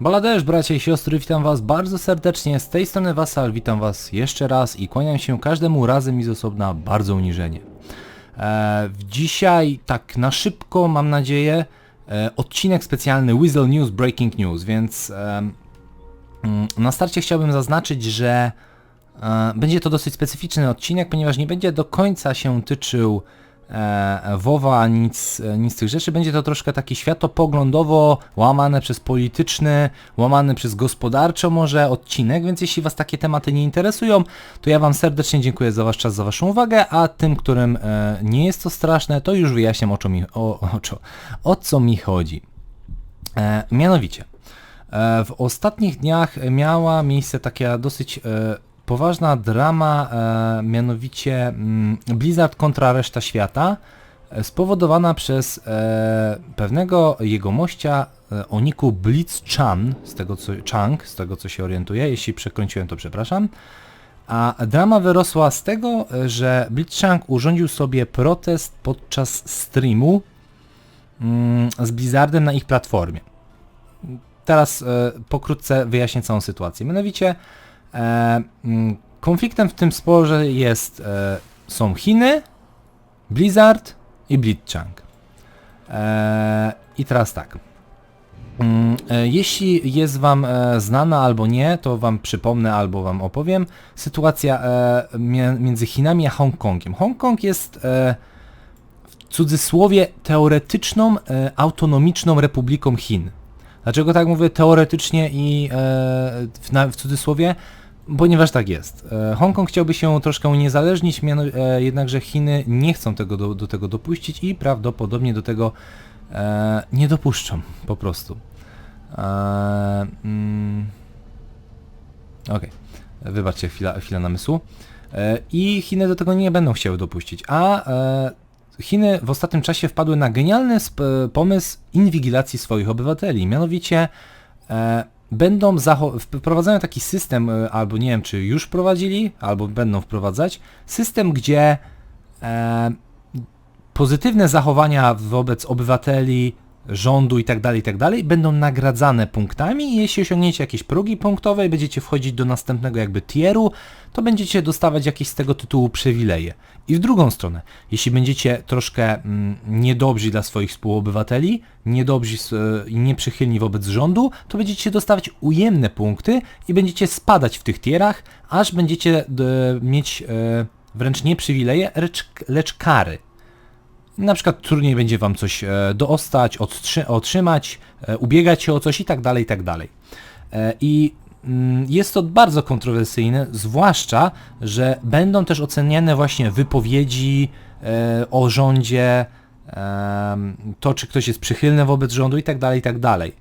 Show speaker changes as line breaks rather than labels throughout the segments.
Baladesz, bracia i siostry, witam was bardzo serdecznie, z tej strony Wasal, witam was jeszcze raz i kłaniam się każdemu razem i z osobna bardzo uniżenie. E, dzisiaj, tak na szybko, mam nadzieję, e, odcinek specjalny Weasel News Breaking News, więc em, mm, na starcie chciałbym zaznaczyć, że e, będzie to dosyć specyficzny odcinek, ponieważ nie będzie do końca się tyczył e, WoWa, nic, e, nic z tych rzeczy. Będzie to troszkę taki światopoglądowo łamane przez polityczny, łamany przez gospodarczo może odcinek, więc jeśli Was takie tematy nie interesują, to ja Wam serdecznie dziękuję za Wasz czas, za Waszą uwagę, a tym, którym e, nie jest to straszne, to już wyjaśniam o, mi, o, o, o co mi chodzi. E, mianowicie, w ostatnich dniach miała miejsce taka dosyć poważna drama, e, mianowicie mm, Blizzard kontra reszta świata, e, spowodowana przez e, pewnego jegomościa e, o niku Blitzchan, z tego co, Chang, z tego co się orientuję, jeśli przekręciłem to przepraszam. A drama wyrosła z tego, e, że Blitzchang urządził sobie protest podczas streamu mm, z Blizzardem na ich platformie. Teraz e, pokrótce wyjaśnię całą sytuację. Mianowicie konfliktem w tym sporze jest, e, są Chiny, Blizzard i Blitzchang. E, I teraz tak. Mm, e, Jeśli jest Wam e, znana albo nie, to Wam przypomnę albo Wam opowiem. Sytuacja e, między Chinami a Hongkongiem. Hongkong jest e, w cudzysłowie teoretyczną, e, autonomiczną republiką Chin. Dlaczego tak mówię teoretycznie i e, w cudzysłowie? Ponieważ tak jest. E, Hongkong chciałby się troszkę uniezależnić, e, jednakże Chiny nie chcą tego do, do tego dopuścić i prawdopodobnie do tego e, nie dopuszczą po prostu. E, mm, Okej, wybaczcie chwila, chwila namysłu. E, I Chiny do tego nie będą chciały dopuścić, a e, Chiny w ostatnim czasie wpadły na genialny pomysł inwigilacji swoich obywateli. Mianowicie e, będą wprowadzają taki system, e, albo nie wiem czy już wprowadzili, albo będą wprowadzać, system gdzie e, pozytywne zachowania wobec obywateli, rządu itd., itd. będą nagradzane punktami i jeśli osiągniecie jakieś progi punktowe i będziecie wchodzić do następnego jakby tieru, to będziecie dostawać jakieś z tego tytułu przywileje. I w drugą stronę, jeśli będziecie troszkę mm, niedobrzy dla swoich współobywateli, niedobrzy e, i nieprzychylni wobec rządu, to będziecie dostawać ujemne punkty i będziecie spadać w tych tierach, aż będziecie mieć e, wręcz nie przywileje, lecz, lecz kary. Na przykład trudniej będzie wam coś e, doostać, otrzymać, e, ubiegać się o coś i tak dalej, i tak dalej. E, I mm, jest to bardzo kontrowersyjne, zwłaszcza, że będą też oceniane właśnie wypowiedzi o rządzie, to czy ktoś jest przychylny wobec rządu i tak dalej, i tak dalej.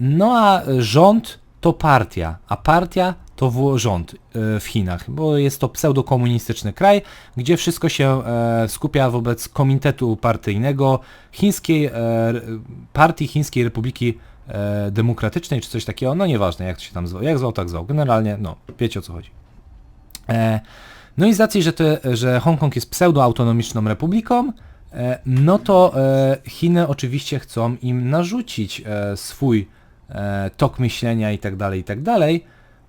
No a rząd to partia, a partia to w- rząd e, w Chinach, bo jest to pseudokomunistyczny kraj, gdzie wszystko się e, skupia wobec komitetu partyjnego chińskiej, e, partii Chińskiej Republiki Demokratycznej, czy coś takiego, no nieważne jak to się tam zwał, jak zwał, tak zwał, generalnie, no, wiecie o co chodzi. No i z racji, że, te, że Hongkong jest pseudoautonomiczną republiką, no to Chiny oczywiście chcą im narzucić swój tok myślenia i tak dalej, i tak dalej.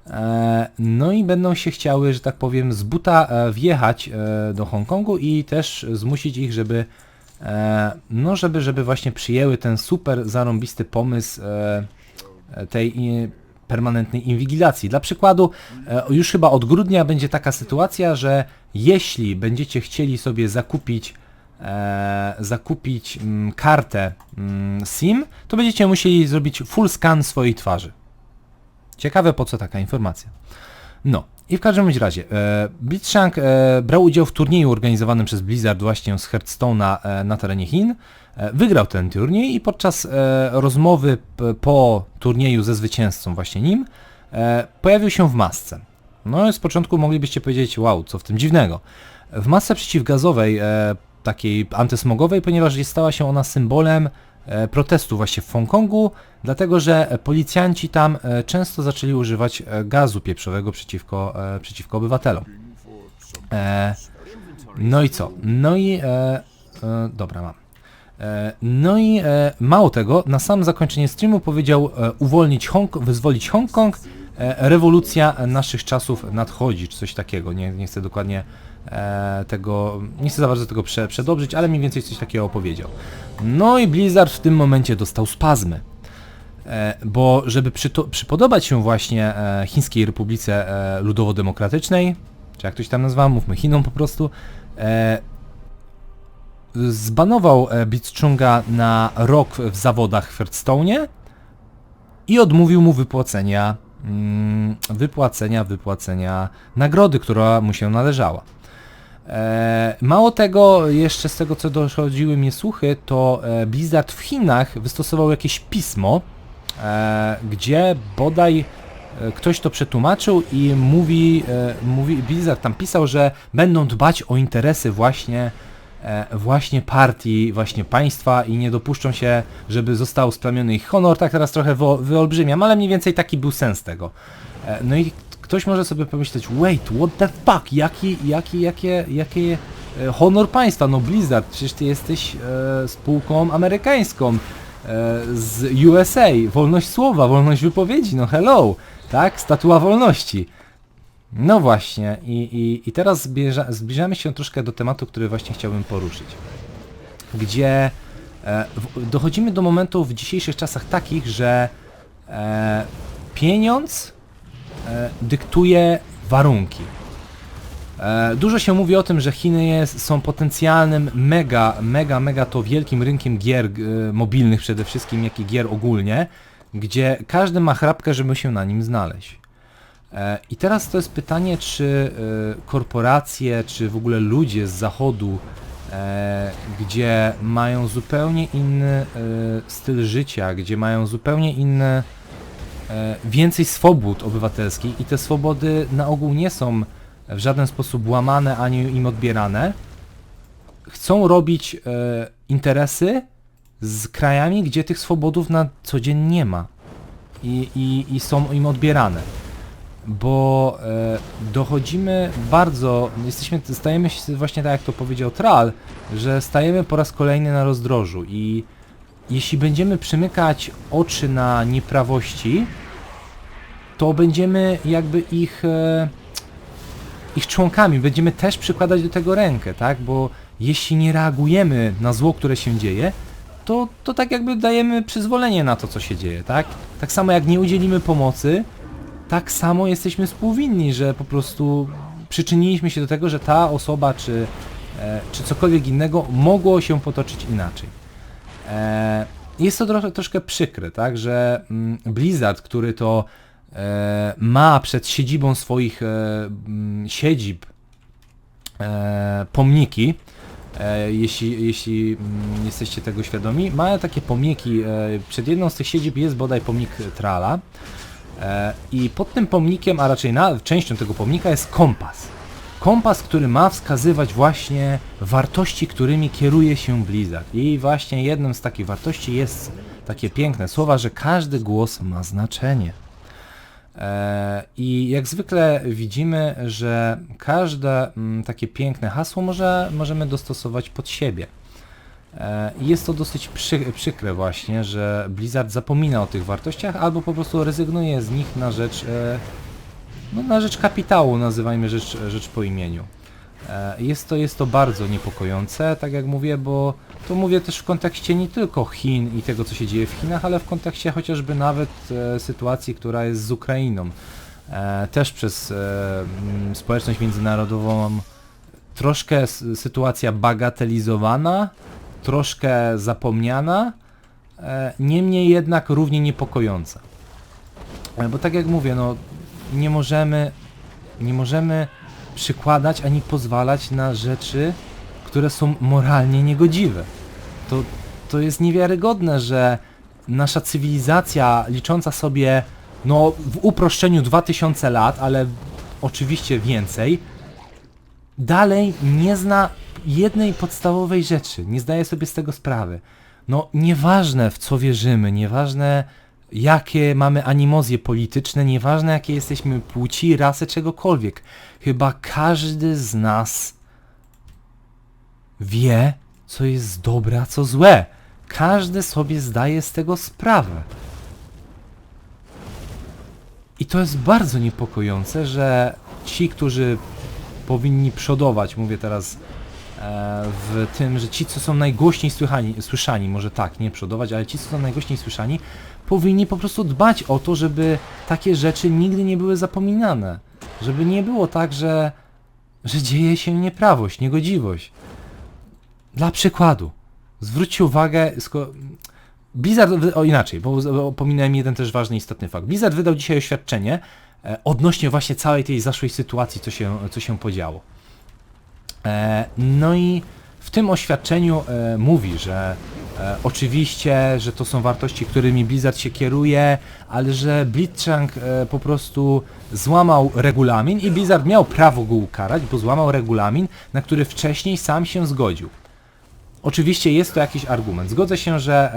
E, No i będą się chciały, że tak powiem, z buta e, wjechać e, do Hongkongu i też zmusić ich, żeby no żeby, żeby właśnie przyjęły ten super zarąbisty pomysł tej permanentnej inwigilacji. Dla przykładu, już chyba od grudnia będzie taka sytuacja, że jeśli będziecie chcieli sobie zakupić zakupić mm, kartę mm, SIM, to będziecie musieli zrobić full scan swojej twarzy. Ciekawe po co taka informacja. No i w każdym razie, e, e, brał udział w turnieju organizowanym przez Blizzard właśnie z Hearthstone'a e, na terenie Chin. E, wygrał ten turniej i podczas e, rozmowy po turnieju ze zwycięzcą właśnie nim e, pojawił się w masce. No i z początku moglibyście powiedzieć, wow, co w tym dziwnego. W masce przeciwgazowej, e, takiej antysmogowej, ponieważ stała się ona symbolem protestu właśnie w Hongkongu, dlatego że e, policjanci tam e, często zaczęli używać e, gazu pieprzowego przeciwko, e, przeciwko obywatelom. E, no i co? No i... E, e, dobra, mam. E, No i e, mało tego, na samym zakończenie streamu powiedział e, uwolnić Hong, wyzwolić Hongkong, e, rewolucja naszych czasów nadchodzi, czy coś takiego, nie, nie chcę dokładnie e, tego, nie chcę za bardzo tego prze, przedobrzyć, ale mniej więcej coś takiego opowiedział. No i Blizzard w tym momencie dostał spazmy. E, bo żeby przypodobać się właśnie e, Chińskiej Republice e, Ludowo-Demokratycznej, czy jak to się tam nazywa, mówmy Chinom po prostu, e, zbanował e, Blitzchunga na rok w zawodach w Hearthstone'ie i odmówił mu wypłacenia, mm, wypłacenia, wypłacenia nagrody, która mu się należała. E, mało tego, jeszcze z tego co dochodziły mnie słuchy, to e, Blizzard w Chinach wystosował jakieś pismo, e, gdzie bodaj ktoś to przetłumaczył i mówi, mówi, Blizzard tam pisał, że będą dbać o interesy właśnie właśnie partii, właśnie państwa i nie dopuszczą się, żeby został splamiony ich honor, tak teraz trochę wyolbrzymiam, ale mniej więcej taki był sens tego. No i ktoś może sobie pomyśleć, wait, what the fuck, jaki, jaki, jakie, jakie e, honor państwa, no Blizzard, przecież ty jesteś e, spółką amerykańską e, z USA, wolność słowa, wolność wypowiedzi, no hello, tak, statua wolności. No właśnie, i, i, i teraz zbierza, zbliżamy się troszkę do tematu, który właśnie chciałbym poruszyć. Gdzie e, w, dochodzimy do momentu w dzisiejszych czasach takich, że e, pieniądz dyktuje warunki. E, Dużo się mówi o tym, że Chiny jest, są potencjalnym mega, mega, mega to wielkim rynkiem gier e, mobilnych przede wszystkim, jak i gier ogólnie, gdzie każdy ma chrapkę, żeby się na nim znaleźć. E, I teraz to jest pytanie, czy e, korporacje, czy w ogóle ludzie z zachodu, e, gdzie mają zupełnie inny e, styl życia, gdzie mają zupełnie inne e, więcej swobód obywatelskich i te swobody na ogół nie są w żaden sposób łamane ani im odbierane, chcą robić e, interesy z krajami, gdzie tych swobodów na co dzień nie ma i, i, i są im odbierane. Bo e, dochodzimy bardzo, jesteśmy, stajemy się właśnie tak jak to powiedział Tral, że stajemy po raz kolejny na rozdrożu i jeśli będziemy przymykać oczy na nieprawości, to będziemy jakby ich, e, ich członkami, będziemy też przykładać do tego rękę, tak? Bo jeśli nie reagujemy na zło, które się dzieje, to, to tak jakby dajemy przyzwolenie na to, co się dzieje, tak? Tak samo jak nie udzielimy pomocy, tak samo jesteśmy współwinni, że po prostu przyczyniliśmy się do tego, że ta osoba czy, e, czy cokolwiek innego mogło się potoczyć inaczej. E, jest to trochę, troszkę przykre, tak, że mm, Blizzard, który to e, ma przed siedzibą swoich e, mm, siedzib e, pomniki, e, jeśli, jeśli mm, jesteście tego świadomi, ma takie pomniki, e, przed jedną z tych siedzib jest bodaj pomnik Trala e, i pod tym pomnikiem, a raczej na, częścią tego pomnika jest kompas. Kompas, który ma wskazywać właśnie wartości, którymi kieruje się Blizzard. I właśnie jedną z takich wartości jest takie piękne słowa, że każdy głos ma znaczenie. E, I jak zwykle widzimy, że każde mm, takie piękne hasło może, możemy dostosować pod siebie. E, Jest to dosyć przy, przykre właśnie, że Blizzard zapomina o tych wartościach albo po prostu rezygnuje z nich na rzecz, e, no, na rzecz kapitału, nazywajmy rzecz, rzecz po imieniu. E, Jest to, jest to bardzo niepokojące, tak jak mówię, bo to mówię też w kontekście nie tylko Chin i tego, co się dzieje w Chinach, ale w kontekście chociażby nawet e, sytuacji, która jest z Ukrainą. E, też przez społeczność międzynarodową troszkę sytuacja bagatelizowana, troszkę zapomniana, niemniej jednak równie niepokojąca. Bo tak jak mówię, no nie możemy, nie możemy przykładać ani pozwalać na rzeczy, które są moralnie niegodziwe. To, to jest niewiarygodne, że nasza cywilizacja licząca sobie no w uproszczeniu 2000 lat, ale oczywiście więcej, dalej nie zna jednej podstawowej rzeczy, nie zdaje sobie z tego sprawy. No nieważne w co wierzymy, nieważne jakie mamy animozje polityczne, nieważne jakie jesteśmy płci, rasy, czegokolwiek. Chyba każdy z nas wie, co jest dobre, a co złe. Każdy sobie zdaje z tego sprawę. I to jest bardzo niepokojące, że ci, którzy powinni przodować, mówię teraz w tym, że ci, co są najgłośniej słychani, słyszani, może tak, nie przodować, ale ci, co są najgłośniej słyszani, powinni po prostu dbać o to, żeby takie rzeczy nigdy nie były zapominane. Żeby nie było tak, że, że dzieje się nieprawość, niegodziwość. Dla przykładu, zwróćcie uwagę, sko- Blizzard, o inaczej, bo bo pominąłem jeden też ważny, istotny fakt. Blizzard wydał dzisiaj oświadczenie e, odnośnie właśnie całej tej zaszłej sytuacji, co się, co się podziało. E, no i w tym oświadczeniu e, mówi, że e, oczywiście, że to są wartości, którymi Blizzard się kieruje, ale że Blitzchung po prostu złamał regulamin i Blizzard miał prawo go ukarać, bo złamał regulamin, na który wcześniej sam się zgodził. Oczywiście jest to jakiś argument. Zgodzę się, że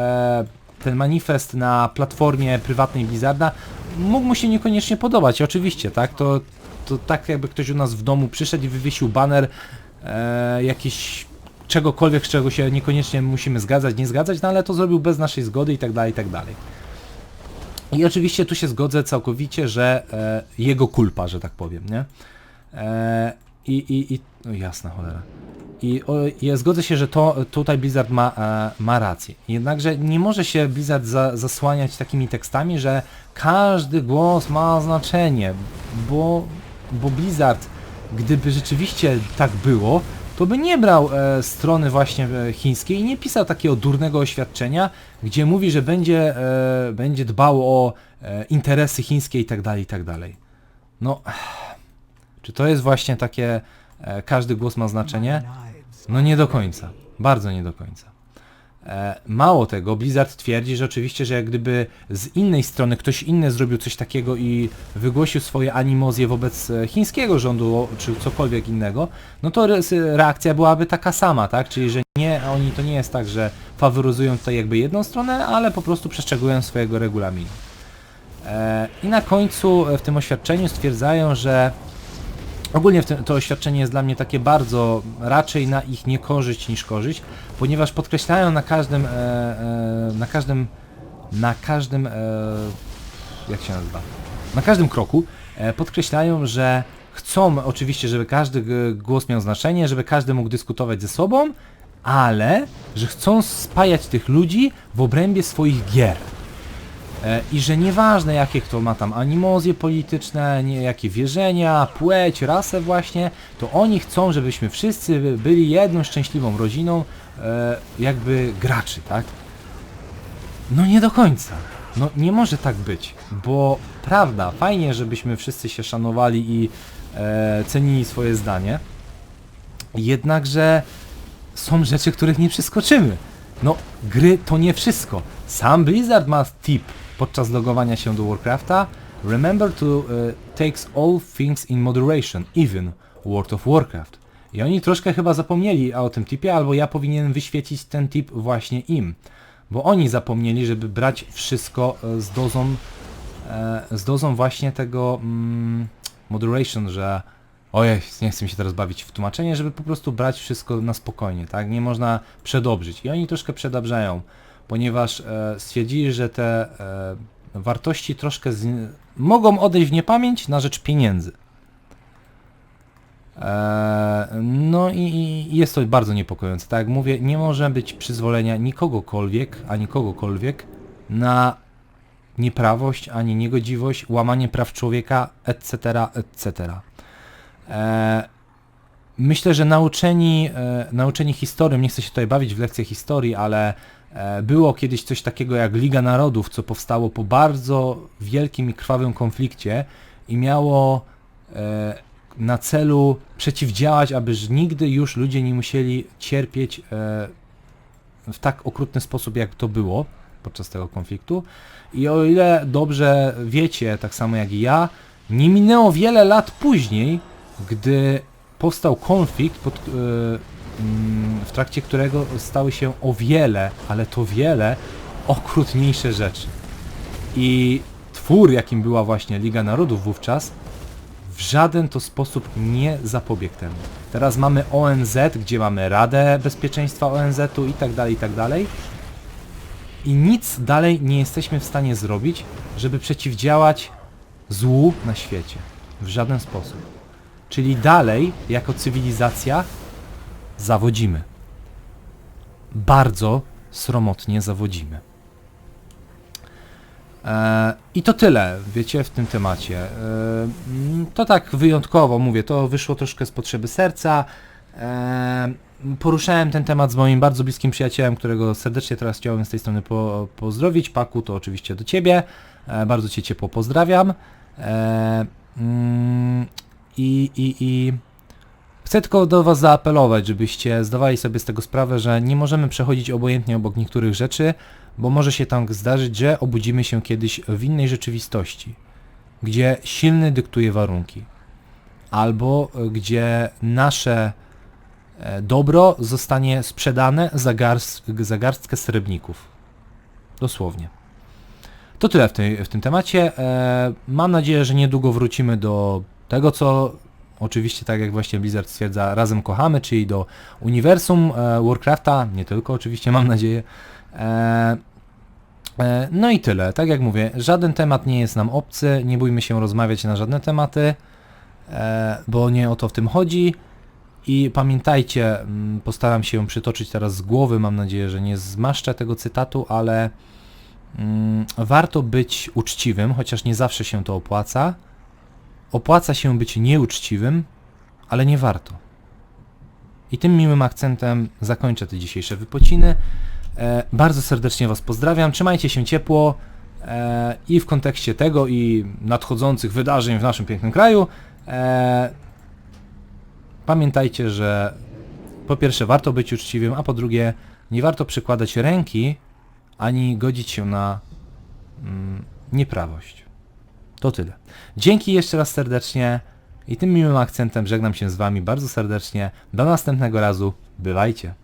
ten manifest na platformie prywatnej Blizzarda mógł mu się niekoniecznie podobać. Oczywiście, tak? To, to tak jakby ktoś u nas w domu przyszedł i wywiesił baner e, jakiś czegokolwiek, z czego się niekoniecznie musimy zgadzać, nie zgadzać, no ale to zrobił bez naszej zgody i tak dalej, i tak dalej. I oczywiście tu się zgodzę całkowicie, że e, jego kulpa, że tak powiem, nie? E, I, i, i no jasna cholera. I o, ja zgodzę się, że to tutaj Blizzard ma, e, ma rację. Jednakże nie może się Blizzard za, zasłaniać takimi tekstami, że każdy głos ma znaczenie, bo, bo Blizzard, gdyby rzeczywiście tak było, to by nie brał e, strony właśnie e, chińskiej i nie pisał takiego durnego oświadczenia, gdzie mówi, że będzie, e, będzie dbał o e, interesy chińskie i tak dalej, i tak dalej. No, czy to jest właśnie takie, e, każdy głos ma znaczenie? No nie do końca. Bardzo nie do końca. E, mało tego, Blizzard twierdzi, że oczywiście, że jak gdyby z innej strony ktoś inny zrobił coś takiego i wygłosił swoje animozje wobec e, chińskiego rządu czy cokolwiek innego, no to re- reakcja byłaby taka sama, tak? Czyli, że nie, oni to nie jest tak, że faworyzują tutaj jakby jedną stronę, ale po prostu przestrzegują swojego regulaminu. E, I na końcu w tym oświadczeniu stwierdzają, że Ogólnie to oświadczenie jest dla mnie takie bardzo raczej na ich niekorzyść niż korzyść, ponieważ podkreślają na każdym, e, e, na każdym, na każdym, e, jak się nazywa, na każdym kroku e, podkreślają, że chcą oczywiście, żeby każdy głos miał znaczenie, żeby każdy mógł dyskutować ze sobą, ale że chcą spajać tych ludzi w obrębie swoich gier. E, I że nieważne jakie kto ma tam animozje polityczne, nie, jakie wierzenia, płeć, rasę właśnie, to oni chcą, żebyśmy wszyscy byli jedną szczęśliwą rodziną e, jakby graczy, tak? No nie do końca. No nie może tak być, bo prawda, fajnie, żebyśmy wszyscy się szanowali i e, cenili swoje zdanie, jednakże są rzeczy, których nie przeskoczymy. No, gry to nie wszystko. Sam Blizzard ma tip podczas logowania się do Warcrafta. Remember to uh, takes all things in moderation, even World of Warcraft. I oni troszkę chyba zapomnieli o tym tipie, albo ja powinienem wyświecić ten tip właśnie im. Bo oni zapomnieli, żeby brać wszystko e, z dozą, e, z dozą właśnie tego mm, moderation, że ojej, nie chcę mi się teraz bawić w tłumaczenie, żeby po prostu brać wszystko na spokojnie, tak? Nie można przedobrzyć. I oni troszkę przedobrzają, ponieważ e, stwierdzili, że te e, wartości troszkę z, mogą odejść w niepamięć na rzecz pieniędzy. E, no i, jest to bardzo niepokojące. Tak jak mówię, nie może być przyzwolenia nikogokolwiek, ani kogokolwiek na nieprawość, ani niegodziwość, łamanie praw człowieka, etc., etc. Myślę, że nauczeni, nauczeni historią, nie chcę się tutaj bawić w lekcję historii, ale było kiedyś coś takiego jak Liga Narodów, co powstało po bardzo wielkim i krwawym konflikcie i miało e, na celu przeciwdziałać, aby nigdy już ludzie nie musieli cierpieć e, w tak okrutny sposób, jak to było podczas tego konfliktu. I o ile dobrze wiecie, tak samo jak i ja, nie minęło wiele lat później, gdy powstał konflikt, pod, e, w trakcie którego stały się o wiele, ale to wiele, okrutniejsze rzeczy. I twór, jakim była właśnie Liga Narodów wówczas, w żaden to sposób nie zapobiegł temu. Teraz mamy ONZ, gdzie mamy Radę Bezpieczeństwa ONZ-u i tak dalej, i tak dalej. I nic dalej nie jesteśmy w stanie zrobić, żeby przeciwdziałać złu na świecie. W żaden sposób. Czyli dalej, jako cywilizacja, zawodzimy. Bardzo sromotnie zawodzimy. E, I to tyle, wiecie, w tym temacie. E, to tak wyjątkowo mówię, to wyszło troszkę z potrzeby serca. E, poruszałem ten temat z moim bardzo bliskim przyjacielem, którego serdecznie teraz chciałem z tej strony po, pozdrowić. Paku, to oczywiście do Ciebie. Bardzo Cię ciepło pozdrawiam. I, i, i chcę tylko do Was zaapelować, żebyście zdawali sobie z tego sprawę, że nie możemy przechodzić obojętnie obok niektórych rzeczy, bo może się tak zdarzyć, że obudzimy się kiedyś w innej rzeczywistości, gdzie silny dyktuje warunki, albo e, gdzie nasze e, dobro zostanie sprzedane za, garst, za garstkę srebrników. Dosłownie. To tyle w, tej, w tym temacie. E, mam nadzieję, że niedługo wrócimy do tego, co oczywiście, tak jak właśnie Blizzard stwierdza, razem kochamy, czyli do uniwersum e, Warcrafta, nie tylko oczywiście, mam nadzieję. E, e, no i tyle. Tak jak mówię, żaden temat nie jest nam obcy, nie bójmy się rozmawiać na żadne tematy, e, bo nie o to w tym chodzi. I pamiętajcie, mm, postaram się przytoczyć teraz z głowy, mam nadzieję, że nie zmaszczę tego cytatu, ale mm, warto być uczciwym, chociaż nie zawsze się to opłaca. Opłaca się być nieuczciwym, ale nie warto. I tym miłym akcentem zakończę te dzisiejsze wypociny. E, bardzo serdecznie Was pozdrawiam, trzymajcie się ciepło e, i w kontekście tego i nadchodzących wydarzeń w naszym pięknym kraju e, pamiętajcie, że po pierwsze warto być uczciwym, a po drugie nie warto przykładać ręki ani godzić się na mm, nieprawość. To tyle. Dzięki jeszcze raz serdecznie i tym miłym akcentem żegnam się z Wami bardzo serdecznie. Do następnego razu. Bywajcie.